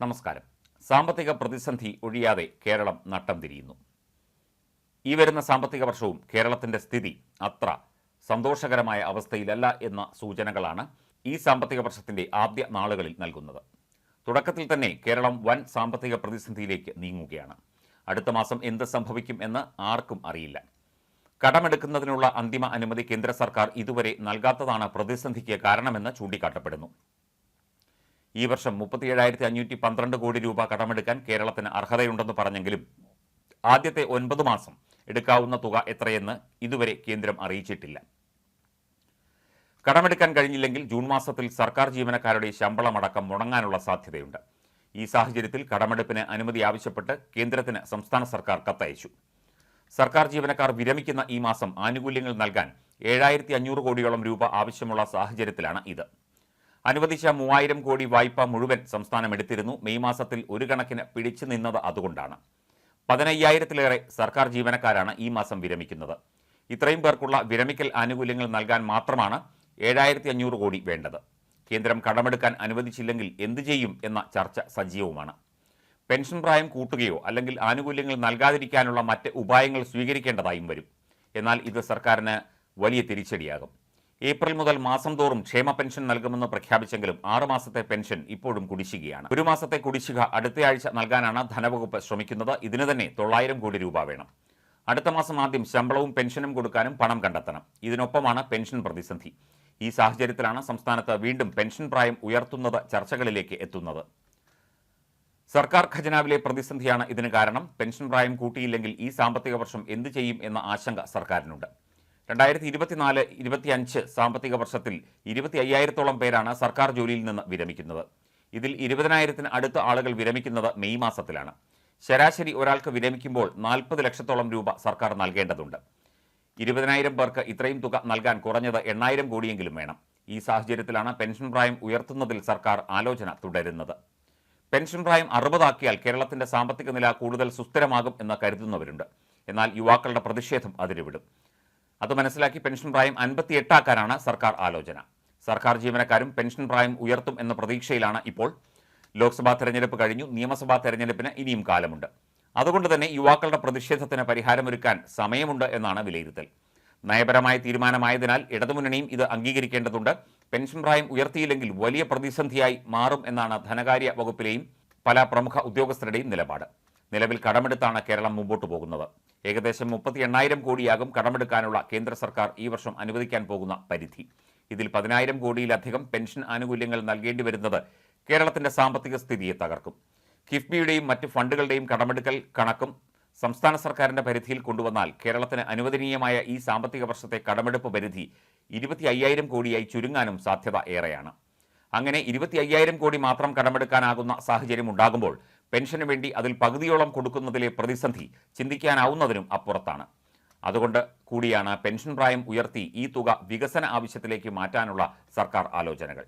നമസ്കാരം. സാമ്പത്തിക പ്രതിസന്ധി ഒഴിയാതെ കേരളം നട്ടം തിരിയുന്നു. ഈ വരുന്ന സാമ്പത്തിക വർഷവും കേരളത്തിന്റെ സ്ഥിതി അത്ര സന്തോഷകരമായ അവസ്ഥയിലല്ല എന്ന സൂചനകളാണ് ഈ സാമ്പത്തിക വർഷത്തിന്റെ ആദ്യ നാളുകളിൽ നൽകുന്നത്. തുടക്കത്തിൽ തന്നെ കേരളം വൻ സാമ്പത്തിക പ്രതിസന്ധിയിലേക്ക് നീങ്ങുകയാണ്. അടുത്ത മാസം എന്ത് സംഭവിക്കും എന്ന് ആർക്കും അറിയില്ല. കടമെടുക്കുന്നതിനുള്ള അന്തിമ അനുമതി കേന്ദ്ര സർക്കാർ ഇതുവരെ നൽകാത്തതാണ് പ്രതിസന്ധിക്ക് കാരണമെന്ന് ചൂണ്ടിക്കാട്ടപ്പെടുന്നു. ഈ വർഷം മുപ്പത്തിയേഴായിരത്തി അഞ്ഞൂറ്റി പന്ത്രണ്ട് കോടി രൂപ കടമെടുക്കാൻ കേരളത്തിന് അർഹതയുണ്ടെന്ന് പറഞ്ഞെങ്കിലും ആദ്യത്തെ ഒൻപത് മാസം എടുക്കാവുന്ന തുക എത്രയെന്ന് ഇതുവരെ കേന്ദ്രം അറിയിച്ചിട്ടില്ല. കടമെടുക്കാൻ കഴിഞ്ഞില്ലെങ്കിൽ ജൂൺ മാസത്തിൽ സർക്കാർ ജീവനക്കാരുടെ ശമ്പളമടക്കം മുടങ്ങാനുള്ള സാധ്യതയുണ്ട്. ഈ സാഹചര്യത്തിൽ കടമെടുപ്പിന് അനുമതി ആവശ്യപ്പെട്ട് കേന്ദ്രത്തിന് സംസ്ഥാന സർക്കാർ കത്തയച്ചു. സർക്കാർ ജീവനക്കാർ വിരമിക്കുന്ന ഈ മാസം ആനുകൂല്യങ്ങൾ നൽകാൻ ഏഴായിരത്തി അഞ്ഞൂറ് കോടിയോളം രൂപ ആവശ്യമുള്ള സാഹചര്യത്തിലാണ് ഇത്. അനുവദിച്ച മൂവായിരം കോടി വായ്പ മുഴുവൻ സംസ്ഥാനം എടുത്തിരുന്നു. മെയ് മാസത്തിൽ ഒരു കണക്കിന് പിടിച്ചു നിന്നത് അതുകൊണ്ടാണ്. പതിനയ്യായിരത്തിലേറെ സർക്കാർ ജീവനക്കാരാണ് ഈ മാസം വിരമിക്കുന്നത്. ഇത്രയും പേർക്കുള്ള വിരമിക്കൽ ആനുകൂല്യങ്ങൾ നൽകാൻ മാത്രമാണ് ഏഴായിരത്തി അഞ്ഞൂറ് കോടി വേണ്ടത്. കേന്ദ്രം കടമെടുക്കാൻ അനുവദിച്ചില്ലെങ്കിൽ എന്തു ചെയ്യും എന്ന ചർച്ച സജീവമാണ്. പെൻഷൻ പ്രായം കൂട്ടുകയോ അല്ലെങ്കിൽ ആനുകൂല്യങ്ങൾ നൽകാതിരിക്കാനുള്ള മറ്റ് ഉപായങ്ങൾ സ്വീകരിക്കേണ്ടതായും വരും. എന്നാൽ ഇത് സർക്കാരിന് വലിയ തിരിച്ചടിയാകും. ഏപ്രിൽ മുതൽ മാസം തോറും ക്ഷേമ പെൻഷൻ നൽകുമെന്ന് പ്രഖ്യാപിച്ചെങ്കിലും ആറ് മാസത്തെ പെൻഷൻ ഇപ്പോഴും കുടിശ്ശികയാണ്. ഒരു മാസത്തെ കുടിശ്ശിക അടുത്തയാഴ്ച നൽകാനാണ് ധനവകുപ്പ് ശ്രമിക്കുന്നത്. ഇതിന് തന്നെ തൊള്ളായിരം കോടി രൂപ വേണം. അടുത്ത മാസം ആദ്യം ശമ്പളവും പെൻഷനും കൊടുക്കാനും പണം കണ്ടെത്തണം. ഇതിനൊപ്പമാണ് പെൻഷൻ പ്രതിസന്ധി. ഈ സാഹചര്യത്തിലാണ് സംസ്ഥാനത്ത് വീണ്ടും പെൻഷൻ പ്രായം ഉയർത്തുന്നത് ചർച്ചകളിലേക്ക് എത്തുന്നത്. സർക്കാർ ഖജനാവിലെ പ്രതിസന്ധിയാണ് ഇതിന് കാരണം. പെൻഷൻ പ്രായം കൂട്ടിയില്ലെങ്കിൽ ഈ സാമ്പത്തിക വർഷം എന്തു ചെയ്യും എന്ന ആശങ്ക സർക്കാരിനുണ്ട്. രണ്ടായിരത്തി ഇരുപത്തിനാല് ഇരുപത്തിയഞ്ച് സാമ്പത്തിക വർഷത്തിൽ ഇരുപത്തി അയ്യായിരത്തോളം പേരാണ് സർക്കാർ ജോലിയിൽ നിന്ന് വിരമിക്കുന്നത്. ഇതിൽ ഇരുപതിനായിരത്തിന് അടുത്ത ആളുകൾ വിരമിക്കുന്നത് മെയ് മാസത്തിലാണ്. ശരാശരി ഒരാൾക്ക് വിരമിക്കുമ്പോൾ നാൽപ്പത് ലക്ഷത്തോളം രൂപ സർക്കാർ നൽകേണ്ടതുണ്ട്. ഇരുപതിനായിരം പേർക്ക് ഇത്രയും തുക നൽകാൻ കുറഞ്ഞത് എണ്ണായിരം കോടിയെങ്കിലും വേണം. ഈ സാഹചര്യത്തിലാണ് പെൻഷൻ പ്രായം ഉയർത്തുന്നതിൽ സർക്കാർ ആലോചന തുടരുന്നത്. പെൻഷൻ പ്രായം അറുപതാക്കിയാൽ കേരളത്തിന്റെ സാമ്പത്തിക നില കൂടുതൽ സുസ്ഥിരമാകും എന്ന് കരുതുന്നവരുണ്ട്. എന്നാൽ യുവാക്കളുടെ പ്രതിഷേധം അതിരുവിടും. അത് മനസ്സിലാക്കി പെൻഷൻ പ്രായം അൻപത്തി എട്ടാക്കാനാണ് സർക്കാർ ആലോചന. സർക്കാർ ജീവനക്കാരും പെൻഷൻ പ്രായം ഉയർത്തും എന്ന പ്രതീക്ഷയിലാണ് ഇപ്പോൾ. ലോക്സഭാ തെരഞ്ഞെടുപ്പ് കഴിഞ്ഞു നിയമസഭാ തെരഞ്ഞെടുപ്പിന് ഇനിയും കാലമുണ്ട്. അതുകൊണ്ട് തന്നെ യുവാക്കളുടെ പ്രതിഷേധത്തിന് പരിഹാരമൊരുക്കാൻ സമയമുണ്ട് എന്നാണ് വിലയിരുത്തൽ. നയപരമായ തീരുമാനമായതിനാൽ ഇടതുമുന്നണിയും ഇത് അംഗീകരിക്കേണ്ടതുണ്ട്. പെൻഷൻ പ്രായം ഉയർത്തിയില്ലെങ്കിൽ വലിയ പ്രതിസന്ധിയായി മാറും എന്നാണ് ധനകാര്യ വകുപ്പിലെയും പല പ്രമുഖ ഉദ്യോഗസ്ഥരുടെയും നിലപാട്. നിലവിൽ കടമെടുത്താണ് കേരളം മുമ്പോട്ട് പോകുന്നത്. ഏകദേശം മുപ്പത്തി എണ്ണായിരം കോടിയാകും കടമെടുക്കാനുള്ള കേന്ദ്ര സർക്കാർ ഈ വർഷം അനുവദിക്കാൻ പോകുന്ന പരിധി. ഇതിൽ പതിനായിരം കോടിയിലധികം പെൻഷൻ ആനുകൂല്യങ്ങൾ നൽകേണ്ടി വരുന്നത് കേരളത്തിന്റെ സാമ്പത്തിക സ്ഥിതിയെ തകർക്കും. കിഫ്ബിയുടെയും മറ്റ് ഫണ്ടുകളുടെയും കടമെടുക്കൽ കണക്കും സംസ്ഥാന സർക്കാരിന്റെ പരിധിയിൽ കൊണ്ടുവന്നാൽ കേരളത്തിന് അനുവദനീയമായ ഈ സാമ്പത്തിക വർഷത്തെ കടമെടുപ്പ് പരിധി ഇരുപത്തി അയ്യായിരം കോടിയായി ചുരുങ്ങാനും സാധ്യത ഏറെയാണ്. അങ്ങനെ ഇരുപത്തി അയ്യായിരം കോടി മാത്രം കടമെടുക്കാനാകുന്ന സാഹചര്യം ഉണ്ടാകുമ്പോൾ പെൻഷന് വേണ്ടി അതിൽ പകുതിയോളം കൊടുക്കുന്നതിലെ പ്രതിസന്ധി ചിന്തിക്കാനാവുന്നതിനും അപ്പുറത്താണ്. അതുകൊണ്ട് കൂടിയാണ് പെൻഷൻ പ്രായം ഉയർത്തി ഈ തുക വികസന ആവശ്യത്തിലേക്ക് മാറ്റാനുള്ള സർക്കാർ ആലോചനകൾ.